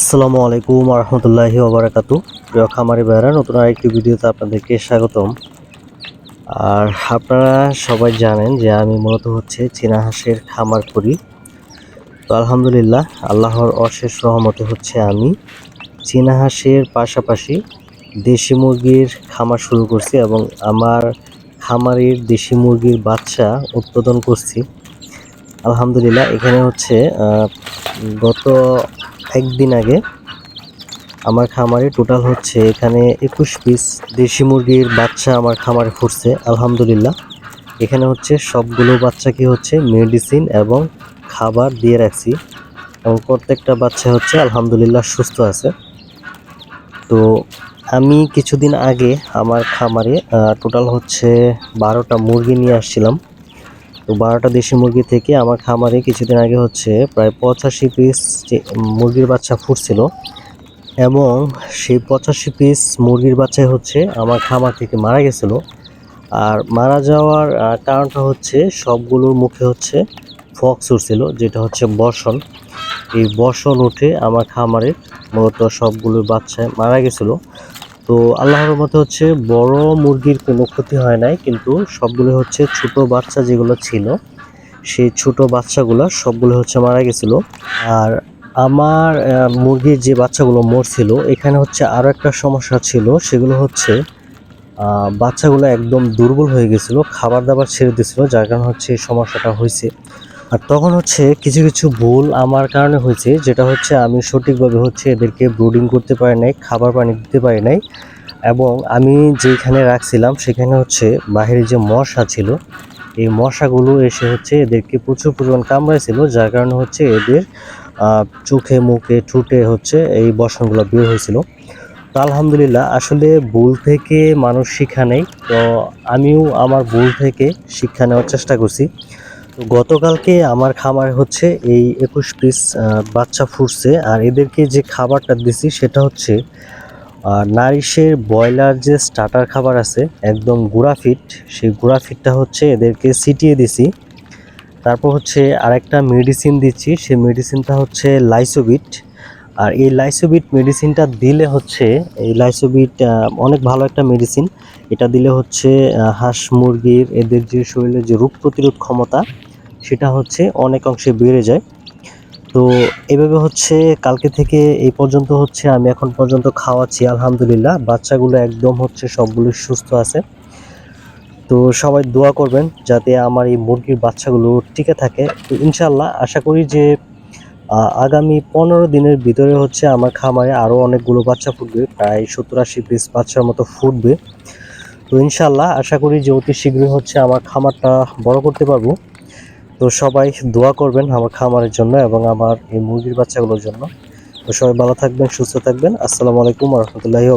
আসসালামু আলাইকুম রহমতুল্লাহি ওবরাকাতু প্রিয় খামারি ভাইরা নতুন আরেকটি ভিডিওতে আপনাদেরকে স্বাগতম। আর আপনারা সবাই জানেন যে আমি মূলত হচ্ছে চীনা হাঁসের খামার করি। তো আলহামদুলিল্লাহ, আল্লাহর অশেষ রহমতে হচ্ছে আমি চীনা হাঁসের পাশাপাশি দেশি মুরগির খামার শুরু করছি এবং আমার খামারের দেশি মুরগির বাচ্চা উৎপাদন করছি। আলহামদুলিল্লাহ, এখানে হচ্ছে গত একদিন আগে আমার খামারে টোটাল হচ্ছে এখানে একুশ পিস দেশি মুরগির বাচ্চা আমার খামারে ফুটছে, আলহামদুলিল্লাহ। এখানে হচ্ছে সবগুলো বাচ্চাকে হচ্ছে মেডিসিন এবং খাবার দিয়ে রাখছি এবং প্রত্যেকটা বাচ্চা হচ্ছে আলহামদুলিল্লাহ সুস্থ আছে। তো আমি কিছুদিন আগে আমার খামারে টোটাল হচ্ছে বারোটা মুরগি নিয়ে আসছিলাম। তো বারোটা দেশি মুরগি থেকে আমার খামারে কিছুদিন আগে হচ্ছে প্রায় পঁচাশি পিস মুরগির বাচ্চা ফুটছিল। এবং সেই পঁচাশি পিস মুরগির বাচ্চাই হচ্ছে আমার খামার থেকে মারা গেছিল। আর মারা যাওয়ার কারণটা হচ্ছে সবগুলোর মুখে হচ্ছে ফক্স উঠছিল, যেটা হচ্ছে বসন এই বসন উঠে আমার খামারে মূলত সবগুলোর বাচ্চা মারা গেছিল। তো আল্লাহর মতে হচ্ছে বড় মুরগির কোনো ক্ষতি হয় নাই, কিন্তু সবগুলো হচ্ছে ছোট বাচ্চা যেগুলো ছিল, সেই ছোট বাচ্চাগুলো সবগুলো হচ্ছে মারা গেছিল। আর আমার মুরগির যে বাচ্চাগুলো মরছিল, এখানে হচ্ছে আরও একটা সমস্যা ছিল, সেগুলো হচ্ছে বাচ্চাগুলো একদম দুর্বল হয়ে গেছিল, খাবার দাবার ছেড়ে দিয়েছিল, যার কারণে হচ্ছে এই সমস্যাটা হয়েছে। আর তখন হচ্ছে কিছু কিছু ভুল আমার কারণে হয়েছে, যেটা হচ্ছে আমি সঠিকভাবে হচ্ছে এদেরকে ব্রুডিং করতে পারি নাই, খাবার পানি দিতে পারি নাই এবং আমি যেখানে রাখছিলাম সেখানে হচ্ছে বাইরে যে মশা ছিল, এই মশাগুলো এসে হচ্ছে এদেরকে প্রচুর পরিমাণ কামড়াইছিল, যার কারণে হচ্ছে এদের চোখে, মুখে, ঠুটে হচ্ছে এই বসনগুলো বের হয়েছিল। তো আলহামদুলিল্লাহ, আসলে ভুল থেকে মানুষ শিক্ষা নেই, তো আমিও আমার ভুল থেকে শিক্ষা নেওয়ার চেষ্টা করছি। তো গতকালকে আমার খামারে হচ্ছে এই একুশ পিস বাচ্চা ফুটছে আর এদেরকে যে খাবারটা দিছি সেটা হচ্ছে নারিশের ব্রয়লার যে স্টার্টার খাবার আছে, একদম গুঁড়া ফিট, সেই গুঁড়া ফিটটা হচ্ছে এদেরকে ছিটিয়ে দিছি। তারপর হচ্ছে আরেকটা মেডিসিন দিচ্ছি, সেই মেডিসিনটা হচ্ছে লাইসোবিট আর এই লাইসোবিট মেডিসিনটা দিলে হচ্ছে, এই লাইসোবিট অনেক ভালো একটা মেডিসিন এটা দিলে হচ্ছে হাঁস মুরগির এদের যে শরীরে যে রোগ প্রতিরোধ ক্ষমতা সেটা হচ্ছে অনেক অংশে বেড়ে যায়। তো এভাবে হচ্ছে কালকে থেকে এই পর্যন্ত হচ্ছে আমি এখন পর্যন্ত খাওয়াচ্ছি, আলহামদুলিল্লাহ। বাচ্চাগুলো একদম হচ্ছে সবগুলো সুস্থ আছে। তো সবাই দোয়া করবেন যাতে আমার এই মুরগির বাচ্চাগুলো টিকে থাকে। তো ইনশাল্লাহ আশা করি যে আগামী পনেরো দিনের ভিতরে হচ্ছে আমার খামারে আরও অনেকগুলো বাচ্চা ফুটবে, প্রায় সত্তর আশি পিস বাচ্চার মতো ফুটবে। তো ইনশাল্লাহ আশা করি যে অতি শীঘ্রই হচ্ছে আমার খামারটা বড় করতে পারব। তো সবাই দোয়া করবেন আমার খামারের জন্য এবং আমার এই মুরগির বাচ্চাগুলোর জন্য। তো সবাই ভালো থাকবেন, সুস্থ থাকবেন। আসসালামু আলাইকুম রহমতুল্লাহি